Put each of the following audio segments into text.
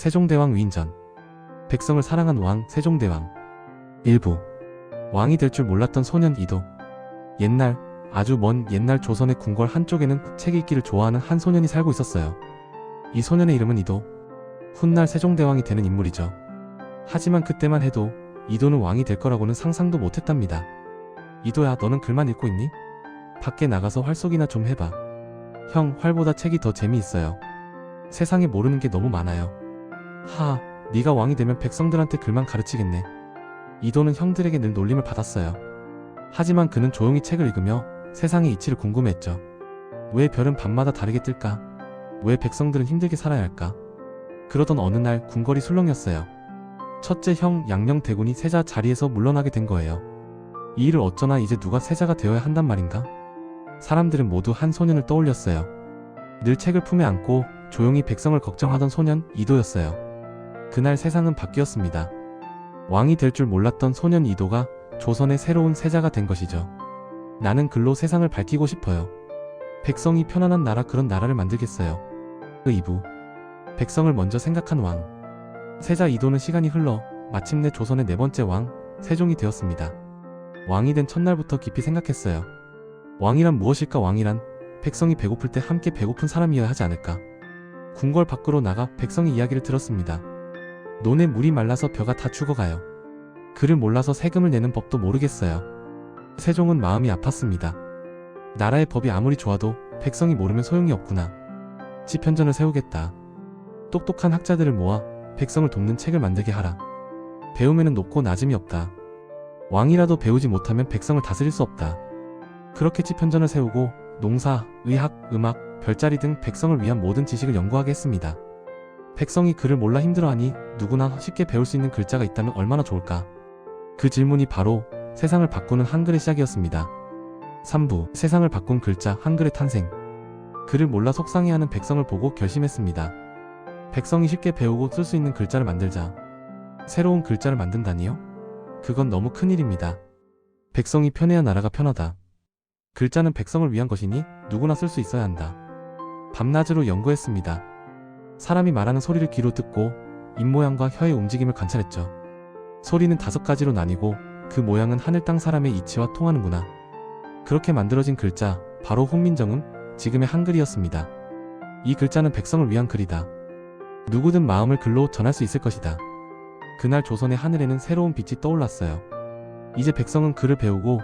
세종대왕 위인전 백성을 사랑한 왕 세종대왕 일부 왕이 될 줄 몰랐던 소년 이도 옛날 아주 먼 옛날 조선의 궁궐 한쪽에는 책 읽기를 좋아하는 한 소년이 살고 있었어요. 이 소년의 이름은 이도 훗날 세종대왕이 되는 인물이죠. 하지만 그때만 해도 이도는 왕이 될 거라고는 상상도 못했답니다. 이도야 너는 글만 읽고 있니? 밖에 나가서 활쏘기나 좀 해봐. 형 활보다 책이 더 재미있어요. 세상에 모르는 게 너무 많아요. 하, 네가 왕이 되면 백성들한테 글만 가르치겠네. 이도는 형들에게 늘 놀림을 받았어요. 하지만 그는 조용히 책을 읽으며 세상의 이치를 궁금해했죠. 왜 별은 밤마다 다르게 뜰까? 왜 백성들은 힘들게 살아야 할까? 그러던 어느 날 궁궐이 술렁였어요. 첫째 형 양녕대군이 세자 자리에서 물러나게 된 거예요. 이 일을 어쩌나 이제 누가 세자가 되어야 한단 말인가? 사람들은 모두 한 소년을 떠올렸어요. 늘 책을 품에 안고 조용히 백성을 걱정하던 소년 이도였어요. 그날 세상은 바뀌었습니다. 왕이 될 줄 몰랐던 소년 이도가 조선의 새로운 세자가 된 것이죠. 나는 글로 세상을 밝히고 싶어요. 백성이 편안한 나라 그런 나라를 만들겠어요. 그 2부 백성을 먼저 생각한 왕 세자 이도는 시간이 흘러 마침내 조선의 네 번째 왕 세종이 되었습니다. 왕이 된 첫날부터 깊이 생각했어요. 왕이란 무엇일까 왕이란 백성이 배고플 때 함께 배고픈 사람이어야 하지 않을까. 궁궐 밖으로 나가 백성의 이야기를 들었습니다. 논에 물이 말라서 벼가 다 죽어가요. 그를 몰라서 세금을 내는 법도 모르겠어요. 세종은 마음이 아팠습니다. 나라의 법이 아무리 좋아도 백성이 모르면 소용이 없구나. 지편전을 세우겠다. 똑똑한 학자들을 모아 백성을 돕는 책을 만들게 하라. 배움에는 높고 낮음이 없다. 왕이라도 배우지 못하면 백성을 다스릴 수 없다. 그렇게 지편전을 세우고 농사, 의학, 음악, 별자리 등 백성을 위한 모든 지식을 연구하게 했습니다. 백성이 글을 몰라 힘들어하니 누구나 쉽게 배울 수 있는 글자가 있다면 얼마나 좋을까? 그 질문이 바로 세상을 바꾸는 한글의 시작이었습니다. 3부 세상을 바꾼 글자 한글의 탄생 글을 몰라 속상해하는 백성을 보고 결심했습니다. 백성이 쉽게 배우고 쓸 수 있는 글자를 만들자. 새로운 글자를 만든다니요? 그건 너무 큰일입니다. 백성이 편해야 나라가 편하다. 글자는 백성을 위한 것이니 누구나 쓸 수 있어야 한다. 밤낮으로 연구했습니다. 사람이 말하는 소리를 귀로 듣고 입모양과 혀의 움직임을 관찰했죠. 소리는 다섯 가지로 나뉘고 그 모양은 하늘 땅 사람의 이치와 통하는구나. 그렇게 만들어진 글자, 바로 혼민정음, 지금의 한글이었습니다. 이 글자는 백성을 위한 글이다. 누구든 마음을 글로 전할 수 있을 것이다. 그날 조선의 하늘에는 새로운 빛이 떠올랐어요. 이제 백성은 글을 배우고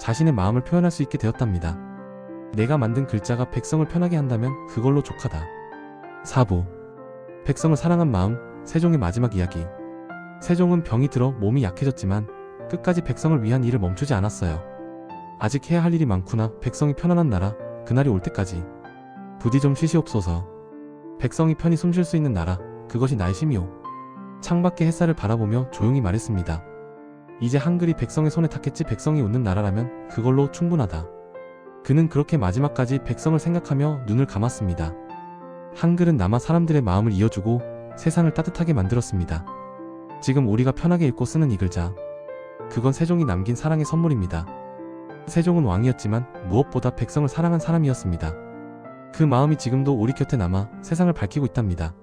자신의 마음을 표현할 수 있게 되었답니다. 내가 만든 글자가 백성을 편하게 한다면 그걸로 족하다. 4부 백성을 사랑한 마음, 세종의 마지막 이야기. 세종은 병이 들어 몸이 약해졌지만 끝까지 백성을 위한 일을 멈추지 않았어요. 아직 해야 할 일이 많구나. 백성이 편안한 나라, 그날이 올 때까지. 부디 좀 쉬시옵소서. 백성이 편히 숨 쉴 수 있는 나라, 그것이 나의 심이오. 창밖의 햇살을 바라보며 조용히 말했습니다. 이제 한글이 백성의 손에 닿겠지 백성이 웃는 나라라면 그걸로 충분하다. 그는 그렇게 마지막까지 백성을 생각하며 눈을 감았습니다. 한글은 남아 사람들의 마음을 이어주고 세상을 따뜻하게 만들었습니다. 지금 우리가 편하게 읽고 쓰는 이 글자. 그건 세종이 남긴 사랑의 선물입니다. 세종은 왕이었지만 무엇보다 백성을 사랑한 사람이었습니다. 그 마음이 지금도 우리 곁에 남아 세상을 밝히고 있답니다.